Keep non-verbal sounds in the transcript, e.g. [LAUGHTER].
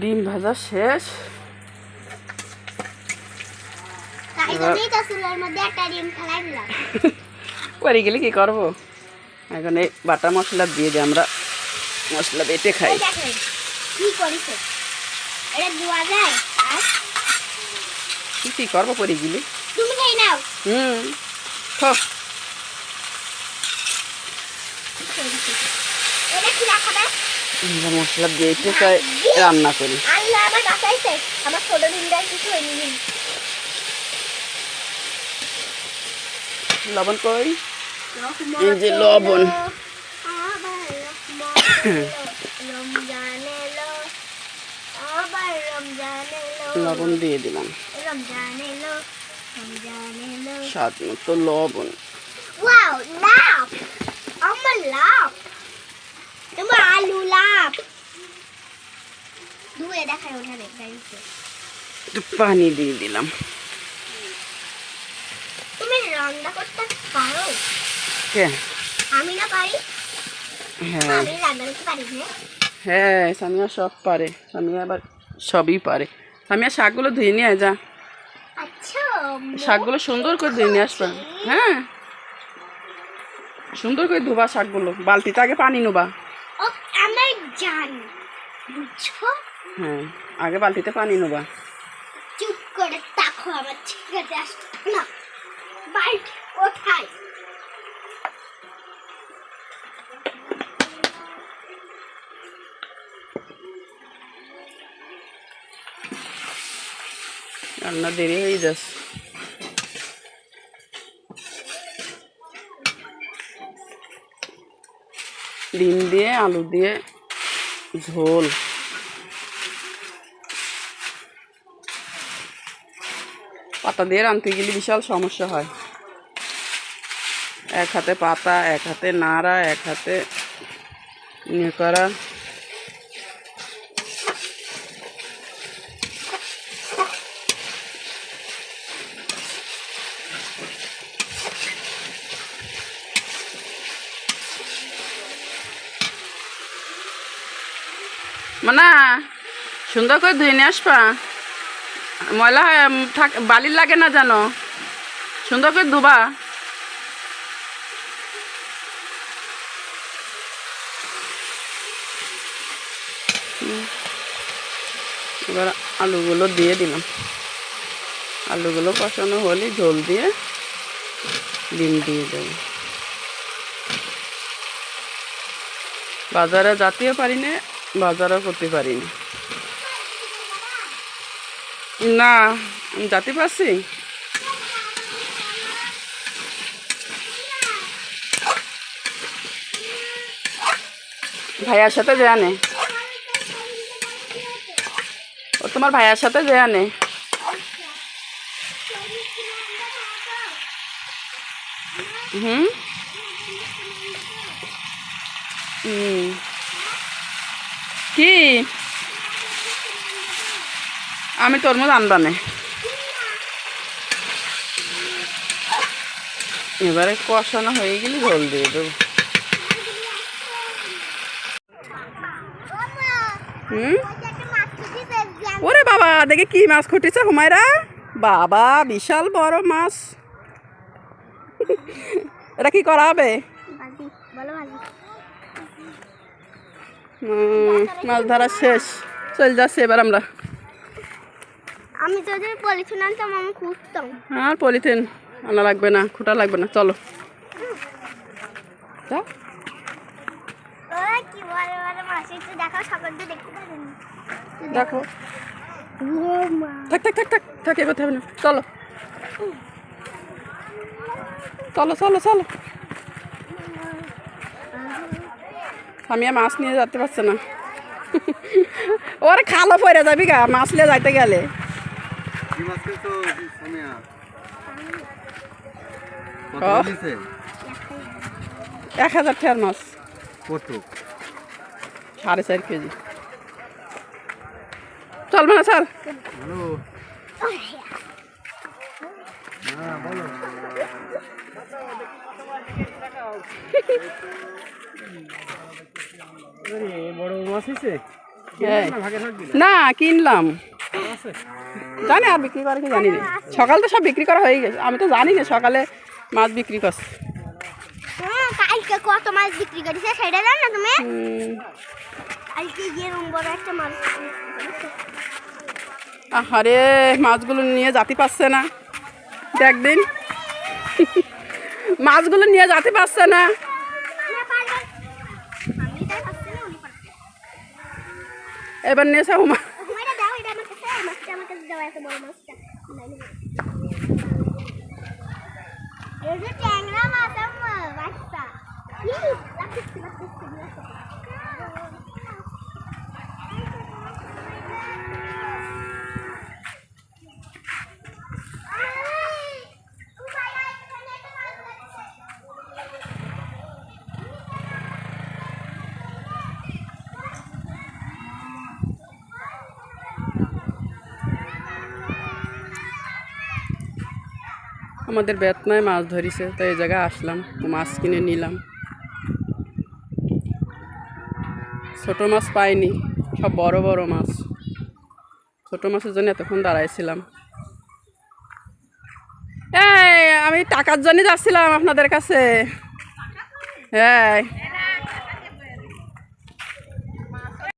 ডিম ভাজা শেষ। [LAUGHS] পরে গেলে কি করব? এখন এই বাটা মশলা দিয়ে দিই আমরা মশলা বেটে খাই। কি করব পরে গেলে? হুম খো এটা কি রাখাবে মশলা দিয়ে একটু রান্না করি। আমার ছোট কিছু লবণ কই? এই যে লবণ। লবণ দিয়ে দিলাম। রমজান এলো রমজান স্বাদ মতো লবণ। ওয়াও লাভ আমার লাভ তোমার আলু লাভ ধুয়ে দেখায় ওঠানে পানি দিয়ে দিলাম। তুমি রান্না করতে পারো? কে? আমি না পারি। হ্যাঁ। আমি রান্না করতে পারি না। হ্যাঁ সামিয়া সব পারে। সামিয়া আবার সবই পারে। সামিয়া শাকগুলো ধুয়ে নিয়ে যা। আচ্ছা শাকগুলো সুন্দর করে ধুয়ে নিয়ে আসবা। হ্যাঁ। সুন্দর করে ধোবা শাকগুলো। বালতিতে আগে পানি নেবা ও আমার জানি বুঝছ হ্যাঁ আগে বালতিতে পানি নেবা। চুপ করে তাকো আমার ঠিকাতে আসতো না। বাইট কোথায়? রান্না দেরি হয়ে যাচ্ছে। ডিম দিয়ে আলু দিয়ে ঝোল। পাতা দিয়ে রাঁধতে গেলে বিশাল সমস্যা হয়। এক হাতে পাতা, এক হাতে নাড়া, এক হাতে ইয়ে করা। মানা, সুন্দর করে ধুয়ে নিয়ে আসবা। ময়লা থাক, বালির লাগে না জানো? সুন্দর করে ধুবা। এবার আলুগুলো দিয়ে দিলাম। আলুগুলো কষানো হলে ঝোল দিয়ে ডিম দিয়ে দেবো। বাজারে যাতেও পারি না বাজারও করতে পারি না। যাতে পারছি? ভাইয়ার সাথে আনে। ও তোমার ভাইয়ার সাথে আনে। হুম? হুম। কি? আমি তরমুজ আনবানে এবারে কষানো হয়ে গেলে ঝোল দিয়ে দেবো। হুম? ওরে বাবা, দেখে কি মাছ খুঁটিছে হুমায়রা। বাবা, বিশাল বড় মাছ। [LAUGHS] এটা কি করা হবে? মাছ ধরা শেষ। চল যাচ্ছে এবার আমরা। আমি যদি পলিথিন আনতাম আমি খুঁজতাম। আর পলিথিন আনা লাগবে না খুঁটা লাগবে না চলো। দেখো। থাক থাক থাক থাক থাক এ কথা হবে না। চলো। চলো চলো চলো। আমি আর মাছ নিয়ে যেতে পারছে না। ওরে খালো পরে যাবি গা মাছ নিয়ে যাইতে গেলে। এক হাজার টাকার মাছ। সাড়ে চার কেজি। চল মানে চল হ্যাঁ বলো। হ্যাঁ। না কিনলাম। জানি আর বিক্রি করে কি জানি না। সকাল তো সব বিক্রি করা হয়ে গেছে। আমি তো জানি না সকালে মাছ বিক্রি করছে। হুম, কালকে কত মাছ বিক্রি করেছে সেটা জানো তুমি? কালকে গিয়ে বড় একটা মাছ আরে মাছগুলো নিয়ে যাতে পারছে না। দেখ দিন। মাছগুলো নিয়ে যাতে পারছে না। এবার নেশা হুমা। হুম, এটা দাও, এটা আমার কাছে, এই মাছটা আমার কাছে দাও, এত বড় মাছটা। নাই, নাই। এই যে ট্যাংরা মাছ, আম্মা, বাচ্চা। ই, লাগতেছে, লাগতেছে, লাগতেছে। আমাদের বেতনায় মাছ ধরিছে তো এই জায়গায় আসলাম, মাছ কিনে নিলাম। ছোট মাছ পাইনি, সব বড় বড় মাছ। ছোট মাছের জন্য এতক্ষণ দাঁড়াইছিলাম। এই, আমি টাকার জন্য যাচ্ছিলাম আপনাদের কাছে। হ্যাঁ